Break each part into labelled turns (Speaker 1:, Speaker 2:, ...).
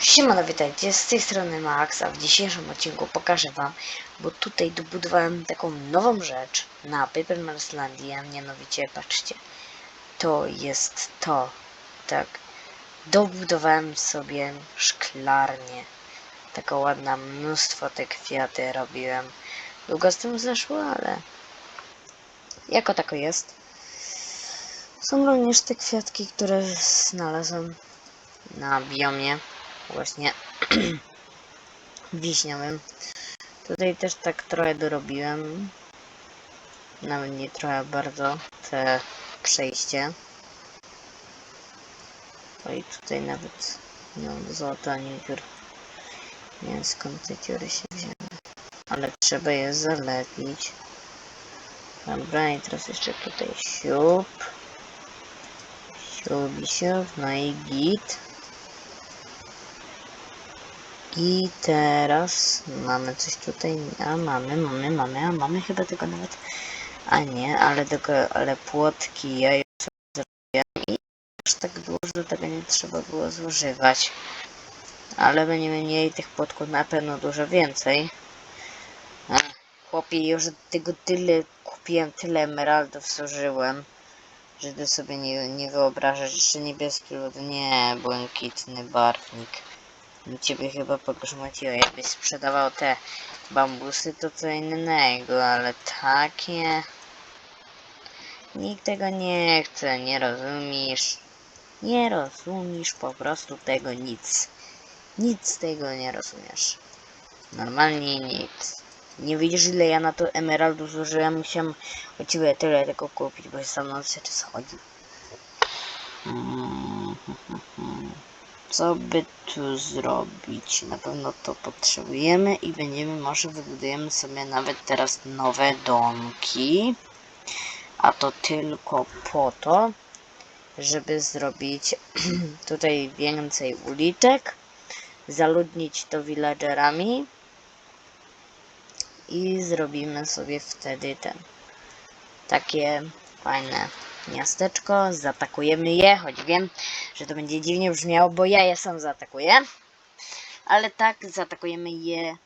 Speaker 1: Siemano, witajcie, z tej strony Max, a w dzisiejszym odcinku pokażę wam, bo tutaj dobudowałem taką nową rzecz na Paper Marslandii, a mianowicie, patrzcie, to jest to, tak, dobudowałem sobie szklarnię, taka ładna, mnóstwo te kwiaty robiłem, długo z tym zeszło, ale jako tako jest. Są również te kwiatki, które znalazłem na biomie właśnie wiśniowym. Tutaj też tak trochę dorobiłem. Nawet nie trochę bardzo te przejście. O i tutaj nawet nie mam złota ani dziur. Nie wiem skąd te dziury się wzięły. Ale trzeba je zalepić. Dobra i teraz jeszcze tutaj siup. Siubi siup, no i git. I teraz mamy coś tutaj, a mamy, mamy, mamy, a mamy chyba tego nawet, a nie, ale tego, ale płotki ja już sobie zrobiłem i aż tak dużo tego nie trzeba było zużywać. Ale będziemy mieli tych płotków na pewno dużo więcej. Chłopie, już tego tyle kupiłem, tyle emeraldów zużyłem, że ty sobie nie, nie wyobrażasz, jeszcze niebieski lód, nie, błękitny barwnik. Ciebie chyba pogrzmociło. Jakbyś sprzedawał te bambusy, to co innego, ale takie... Nikt tego nie chce, nie rozumiesz. Nie rozumiesz po prostu tego nic. Nic tego nie rozumiesz. Normalnie nic. Nie widzisz ile ja na to emeraldu zużyłem? Musiałem od ciebie tyle tego kupić, bo jest za mną cały czas chodzi. Mm, co by tu zrobić? Na pewno to potrzebujemy i będziemy, może wybudujemy sobie nawet teraz nowe domki. A to tylko po to, żeby zrobić tutaj więcej uliczek, zaludnić to villagerami i zrobimy sobie wtedy ten takie fajne miasteczko, zaatakujemy je, choć wiem, że to będzie dziwnie brzmiało, bo ja je sam zaatakuję. Ale tak, zaatakujemy je.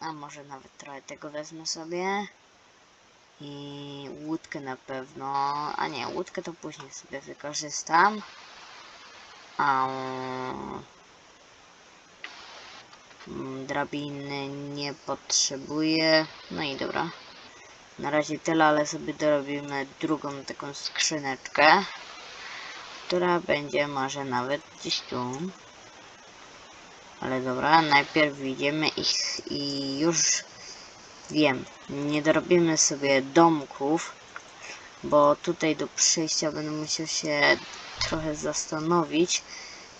Speaker 1: A może nawet trochę tego wezmę sobie. I łódkę na pewno. A nie, łódkę to później sobie wykorzystam. A mm, drabiny nie potrzebuję. No i dobra. Na razie tyle, ale sobie dorobimy drugą taką skrzyneczkę, która będzie może nawet gdzieś tu. Ale dobra, najpierw widzimy ich i już wiem, nie dorobimy sobie domków, bo tutaj do przejścia będę musiał się trochę zastanowić,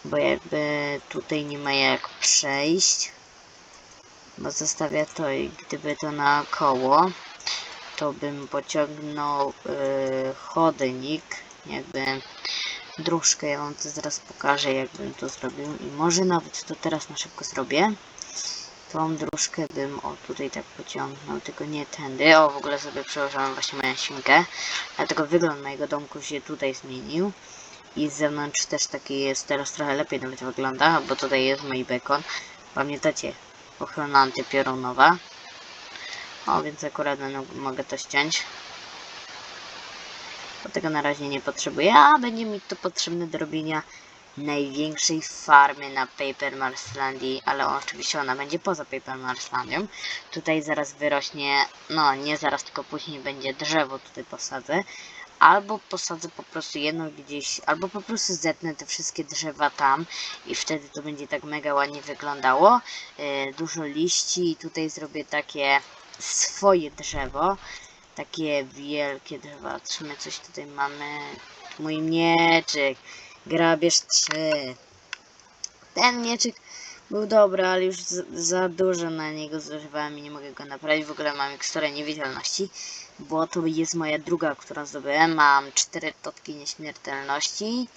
Speaker 1: bo jakby tutaj nie ma jak przejść, bo zostawia to i gdyby to naokoło, to bym pociągnął y, chodnik, jakby dróżkę, ja wam to zaraz pokażę, jakbym to zrobił. I może nawet to teraz na szybko zrobię. Tą dróżkę bym, o tutaj tak pociągnął, tylko nie tędy, o w ogóle sobie przełożyłem właśnie moją świnkę, dlatego wygląd mojego domku się tutaj zmienił. I z zewnątrz też taki jest, teraz trochę lepiej nawet wygląda, bo tutaj jest mój bekon. Pamiętacie, ochrona antypiorunowa, o, więc akurat mogę to ściąć. Bo tego na razie nie potrzebuję, a będzie mi to potrzebne do robienia największej farmy na Paper Marslandii, ale oczywiście ona będzie poza Paper Marslandią. Tutaj zaraz wyrośnie, no nie zaraz, tylko później będzie drzewo tutaj posadzę. Albo posadzę po prostu jedno gdzieś, albo po prostu zetnę te wszystkie drzewa tam i wtedy to będzie tak mega ładnie wyglądało. Yy, dużo liści i tutaj zrobię takie swoje drzewo. Takie wielkie drzewa. Trzymaj coś tutaj mamy. Mój mieczyk. Grabież 3. Ten mieczyk był dobry, ale już za, dużo na niego zużywałem i nie mogę go naprawić. W ogóle mam miksturę niewidzialności, bo to jest moja druga, którą zdobyłem. Mam 4 totki nieśmiertelności,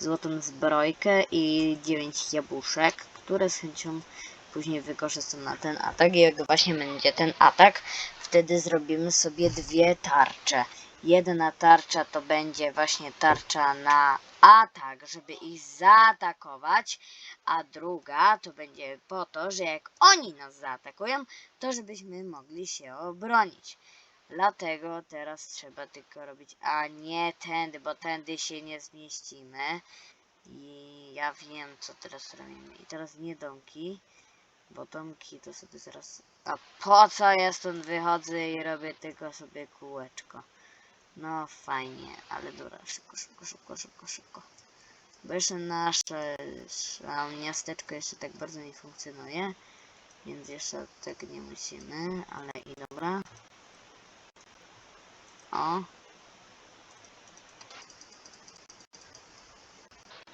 Speaker 1: złotą zbrojkę i 9 jabłuszek, które z chęcią później wykorzystam na ten atak. I jak właśnie będzie ten atak, wtedy zrobimy sobie dwie tarcze. Jedna tarcza to będzie właśnie tarcza na atak, żeby ich zaatakować, a druga to będzie po to, że jak oni nas zaatakują, to żebyśmy mogli się obronić. Dlatego teraz trzeba tylko robić, a nie tędy, bo tędy się nie zmieścimy. I ja wiem, co teraz robimy. I teraz nie bo domki to sobie zaraz... A po co ja stąd wychodzę i robię tylko sobie kółeczko? No fajnie, ale dobra, szybko, szybko, szybko, szybko, szybko. Bo jeszcze nasze miasteczko jeszcze tak bardzo nie funkcjonuje, więc jeszcze tak nie musimy, ale i dobra. O.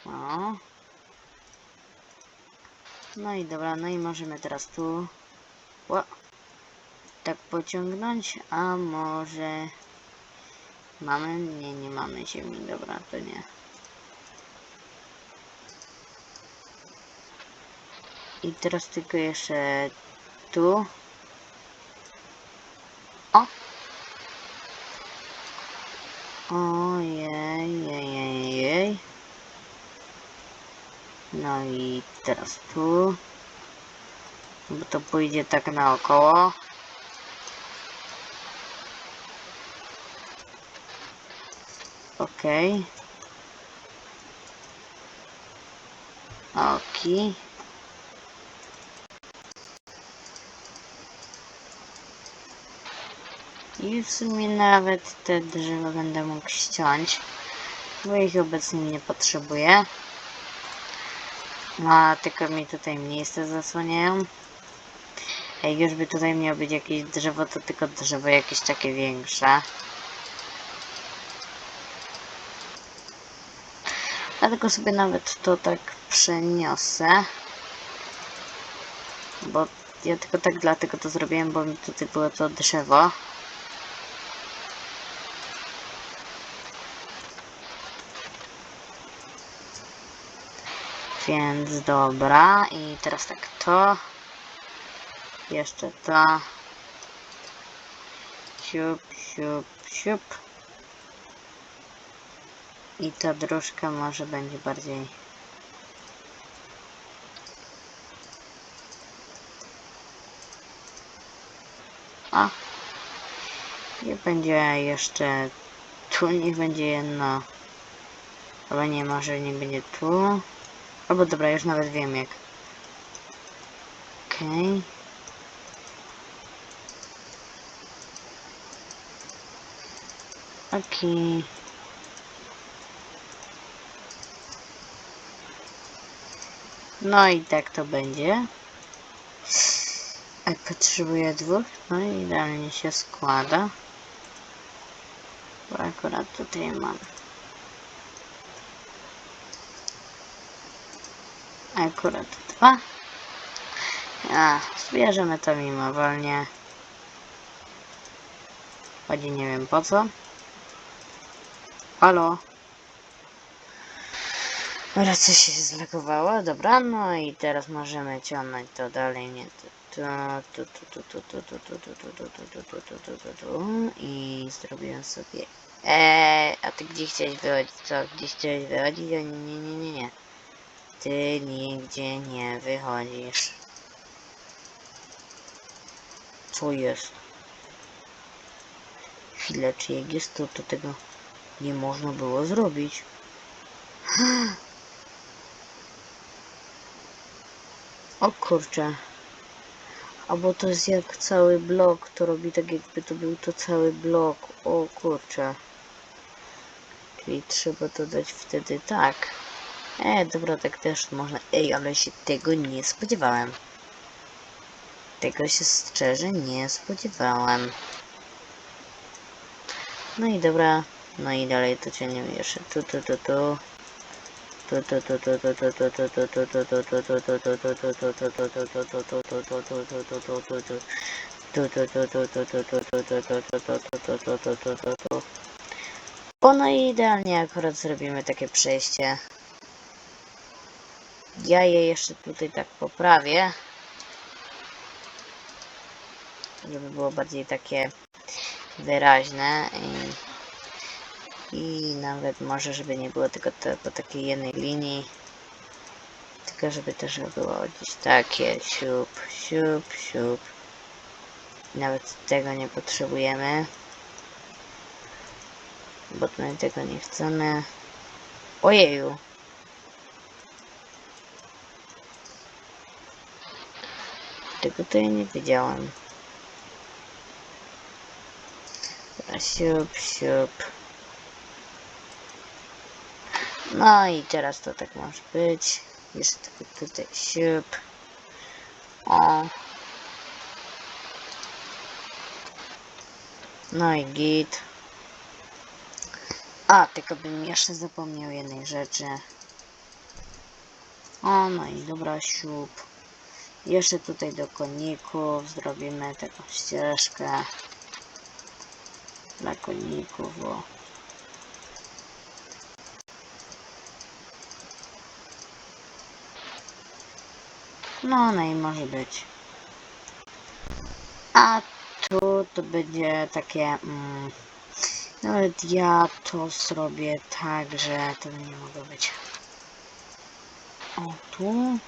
Speaker 1: O. No i dobra, no i możemy teraz tu o, tak pociągnąć, a może mamy? Nie, nie mamy ziemi, dobra, to nie. I teraz tylko jeszcze tu. O! Ojej, jej, jej, jej. No i teraz tu. Bo to pójdzie tak naokoło. Okej. Oki. I w sumie nawet te drzewa będę mógł ściąć, bo ich obecnie nie potrzebuję. A tylko mi tutaj miejsce zasłaniają. Jak już by tutaj miało być jakieś drzewo, to tylko drzewo jakieś takie większe. Dlatego sobie nawet to tak przeniosę. Bo ja tylko tak dlatego to zrobiłem, bo mi tutaj było to drzewo. Więc dobra, i teraz tak to. Jeszcze to. Siup, siup, siup. I ta dróżka może będzie bardziej... A. I będzie jeszcze... Tu niech będzie jedno... Albo nie, może nie będzie tu. Albo dobra, już nawet wiem jak. Okej. Okej. No i tak to będzie. Jak potrzebuję dwóch, no i idealnie się składa. Bo akurat tutaj mam. Akurat dwa. A, zbierzemy to mimowolnie. Chodzi nie wiem po co. Halo? Dobra, coś się zlegowało, dobra, no i teraz możemy ciągnąć to dalej, nie tu, tu, tu, tu, tu, tu, tu, tu, tu, tu, tu, tu, tu, tu, tu, tu, i zrobiłem sobie, eee, a ty gdzie chciałeś wychodzić, co, gdzie chciałeś wychodzić, nie, nie, nie, nie, nie, ty nigdzie nie wychodzisz, co jest, chwilę, czy jak jest to, to tego nie można było zrobić, O kurczę. Albo to jest jak cały blok, to robi tak jakby to był to cały blok. O kurczę. Czyli trzeba to dać wtedy tak. E, dobra, tak też można. Ej, ale się tego nie spodziewałem. Tego się szczerze nie spodziewałem. No i dobra. No i dalej to ciągniemy jeszcze tu, tu, tu, tu. O no i idealnie akurat zrobimy takie przejście. Ja je jeszcze tutaj tak poprawię. Żeby było bardziej takie wyraźne i I nawet może, żeby nie było tylko po takiej jednej linii, tylko żeby też było gdzieś takie siup, siup, siup. Nawet tego nie potrzebujemy, bo my tego nie chcemy. Ojeju. Tego to ja nie wiedziałam. Siup, siup. No i teraz to tak może być. Jeszcze tylko tutaj siup. O. No i git. A, tylko bym jeszcze zapomniał jednej rzeczy. O, no i dobra, siup. Jeszcze tutaj do koników zrobimy taką ścieżkę dla koników, o. No, no i może być. A tu to będzie takie... Mm, nawet ja to zrobię tak, że to nie mogło być. O, tu.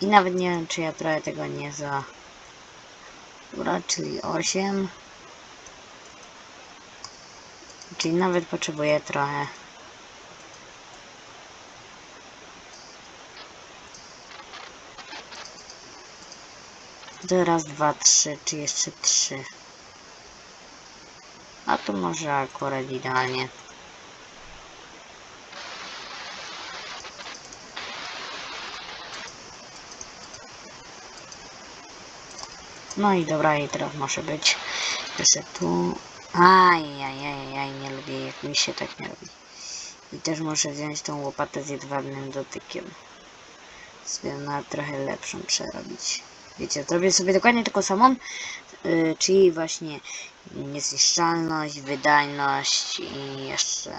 Speaker 1: I nawet nie wiem, czy ja trochę tego nie za... Dobra, czyli 8. Czyli nawet potrzebuję trochę. To raz, dwa, trzy, czy jeszcze trzy. A to może akurat idealnie. No i dobra, i teraz może być jeszcze tu. Ajajajaj, nie lubię jak mi się tak nie robi. I też muszę wziąć tą łopatę z jedwabnym dotykiem. Sobie na trochę lepszą przerobić. Wiecie, zrobię sobie dokładnie taką samą, yy, czyli właśnie niezniszczalność, wydajność i jeszcze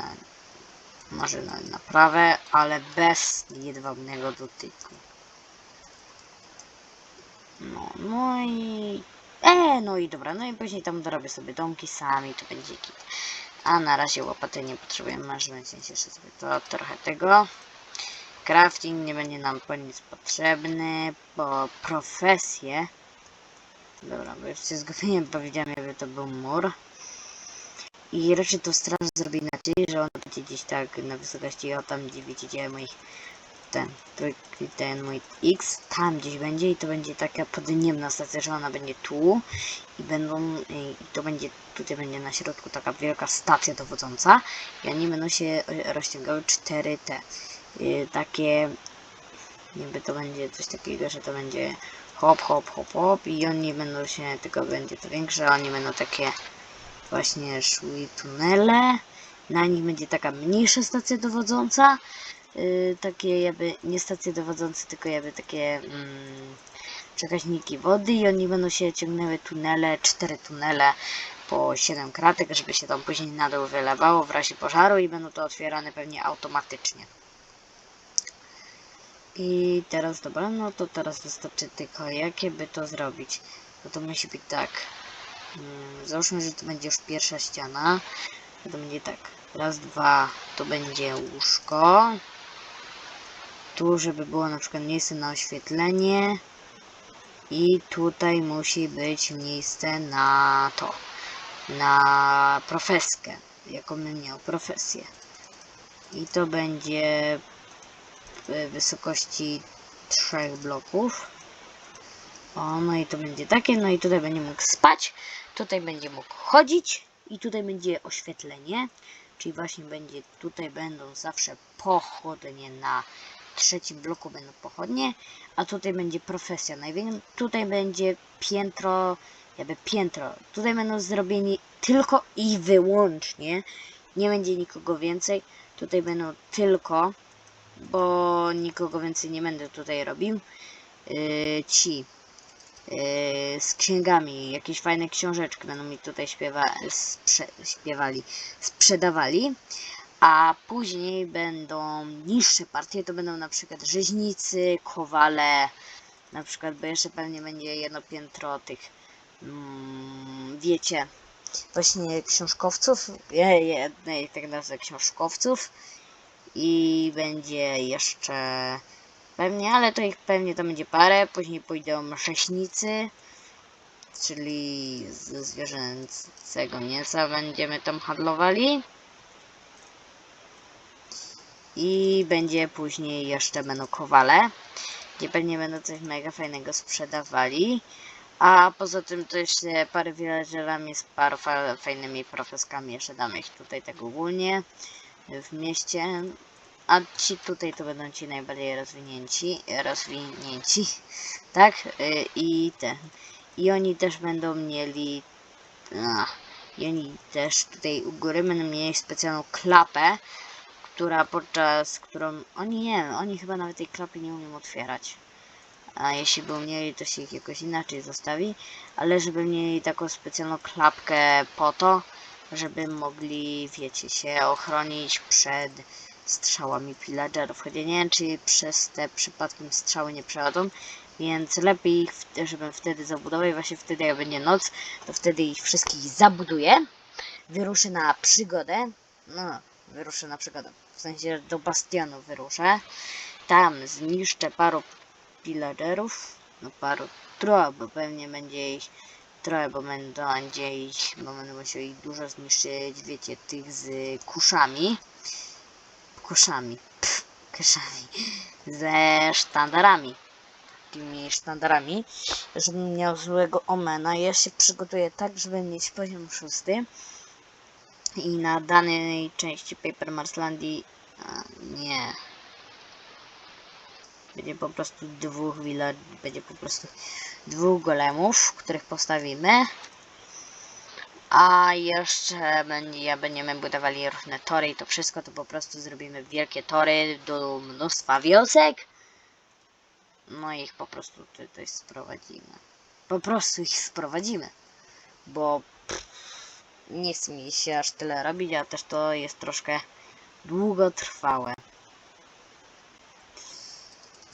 Speaker 1: może na naprawę, ale bez jedwabnego dotyku. No, no i... E, no i dobra, no i później tam dorobię sobie domki sami, to będzie kit. A na razie łopaty nie potrzebujemy, masz więc jeszcze sobie to trochę tego. Crafting nie będzie nam po nic potrzebny, bo profesję. Dobra, bo już się zgubiłem, powiedziałem, jakby to był mur. I raczej to straż zrobi inaczej, że on będzie gdzieś tak na wysokości, o tam gdzie widzicie moich ten, ten mój X, tam gdzieś będzie i to będzie taka podniemna stacja, że ona będzie tu i będą, i to będzie, tutaj będzie na środku taka wielka stacja dowodząca. I oni będą się rozciągały cztery te, y, takie, niby to będzie coś takiego, że to będzie hop, hop, hop, hop i oni będą się, tylko będzie to większe, oni będą takie właśnie szły tunele, na nich będzie taka mniejsza stacja dowodząca, takie jakby nie stacje dowodzące, tylko jakby takie mm, przekaźniki wody i oni będą się ciągnęły tunele, cztery tunele po 7 kratek, żeby się tam później na dół wylewało w razie pożaru i będą to otwierane pewnie automatycznie. I teraz dobra, no to teraz wystarczy tylko jakie by to zrobić. No to musi być tak. Mm, Załóżmy, że to będzie już pierwsza ściana. To będzie tak. Raz, dwa, to będzie łóżko. Tu, żeby było na przykład miejsce na oświetlenie. I tutaj musi być miejsce na to. Na profeskę. Jaką bym miał profesję. I to będzie w wysokości trzech bloków. O, no i to będzie takie, no i tutaj będzie mógł spać, tutaj będzie mógł chodzić i tutaj będzie oświetlenie, czyli właśnie będzie, tutaj będą zawsze pochodnie na trzecim bloku będą pochodnie, a tutaj będzie profesja. Najwięcej tutaj będzie piętro, jakby piętro. Tutaj będą zrobieni tylko i wyłącznie, nie będzie nikogo więcej. Tutaj będą tylko, bo nikogo więcej nie będę tutaj robił. Yy, ci yy, z księgami, jakieś fajne książeczki będą mi tutaj śpiewa, sprze, śpiewali, sprzedawali a później będą niższe partie, to będą na przykład rzeźnicy, kowale, na przykład, bo jeszcze pewnie będzie jedno piętro tych, mm, wiecie, właśnie książkowców, je- jednej tak nazwę książkowców i będzie jeszcze pewnie, ale to ich pewnie tam będzie parę, później pójdą rzeźnicy, czyli ze zwierzęcego mięsa będziemy tam handlowali. I będzie później jeszcze będą kowale, gdzie pewnie będą coś mega fajnego sprzedawali. A poza tym jeszcze parę villagerami z paru fa- fajnymi profeskami. Jeszcze damy ich tutaj tak ogólnie w mieście. A ci tutaj to będą ci najbardziej rozwinięci. Rozwinięci. Tak? Y, I te. I oni też będą mieli. A, I oni też tutaj u góry będą mieli specjalną klapę, która podczas którą. Oni nie oni chyba nawet tej klapy nie umieją otwierać. A jeśli by mieli, to się ich jakoś inaczej zostawi. Ale żeby mieli taką specjalną klapkę po to, żeby mogli, wiecie, się ochronić przed strzałami pillagerów. Choć nie wiem, czy przez te przypadkiem strzały nie przechodzą, więc lepiej ich, żebym wtedy zabudował i właśnie wtedy jak będzie noc, to wtedy ich wszystkich zabuduję. Wyruszę na przygodę. No, wyruszę na przygodę. W sensie do bastionu wyruszę. Tam zniszczę paru pillagerów. No paru, trochę, bo pewnie będzie ich trochę, bo będzie ich, bo będę musiał ich dużo zniszczyć, wiecie, tych z kuszami. Kuszami. Pff, kuszami. Ze sztandarami. Tymi sztandarami. Żebym miał złego omena. Ja się przygotuję tak, żeby mieć poziom szósty. I na danej części Paper Marslandii... Nie. Będzie po prostu dwóch villa, będzie po prostu dwóch golemów, których postawimy. A jeszcze ja będziemy budowali różne tory i to wszystko to po prostu zrobimy wielkie tory do mnóstwa wiosek. No i ich po prostu tutaj sprowadzimy. Po prostu ich sprowadzimy. Bo pff, nie chce mi się aż tyle robić, a też to jest troszkę długotrwałe.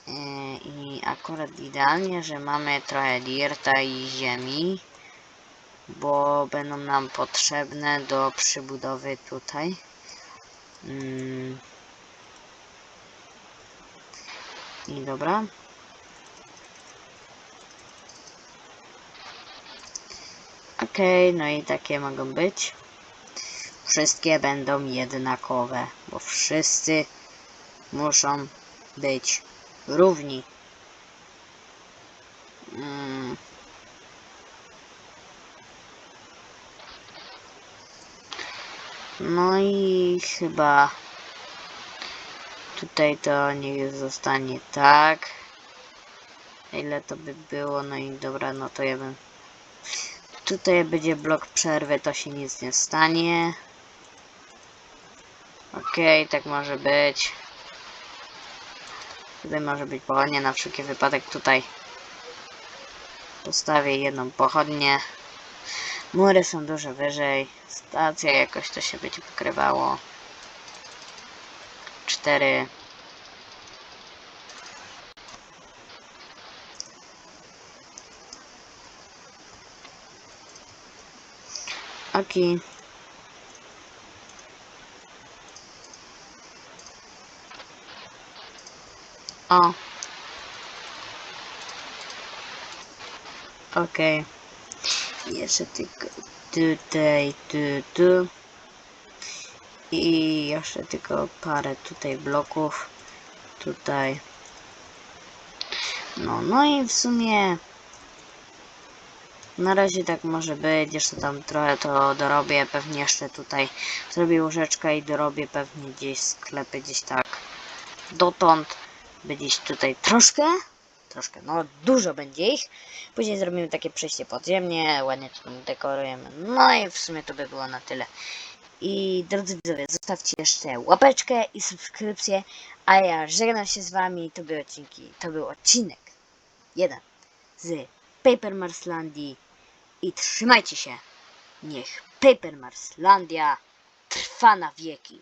Speaker 1: Yy, I akurat idealnie, że mamy trochę dirta i ziemi, bo będą nam potrzebne do przybudowy tutaj. Mm. I dobra. Okej, no i takie mogą być. Wszystkie będą jednakowe, bo wszyscy muszą być równi. Mm. No i chyba tutaj to niech zostanie tak. Ile to by było? No i dobra, no to ja bym. Tutaj będzie blok przerwy, to się nic nie stanie. Okej, okay, tak może być. Tutaj może być pochodnia, na wszelki wypadek tutaj postawię jedną pochodnię. Mury są dużo wyżej. Stacja jakoś to się będzie pokrywało. Cztery. Taki... O. Okej. Okay. Jeszcze tylko tutaj, tu, tu. I jeszcze tylko parę tutaj bloków. Tutaj. No, no i w sumie na razie tak może być. Jeszcze tam trochę to dorobię. Pewnie jeszcze tutaj zrobię łóżeczkę i dorobię pewnie gdzieś sklepy, gdzieś tak dotąd. By gdzieś tutaj troszkę. Troszkę, no dużo będzie ich. Później zrobimy takie przejście podziemnie, ładnie to dekorujemy. No i w sumie to by było na tyle. I drodzy widzowie, zostawcie jeszcze łapeczkę i subskrypcję, a ja żegnam się z wami. To były odcinki, to był odcinek jeden z Paper Marslandii i trzymajcie się. Niech Paper Marslandia trwa na wieki.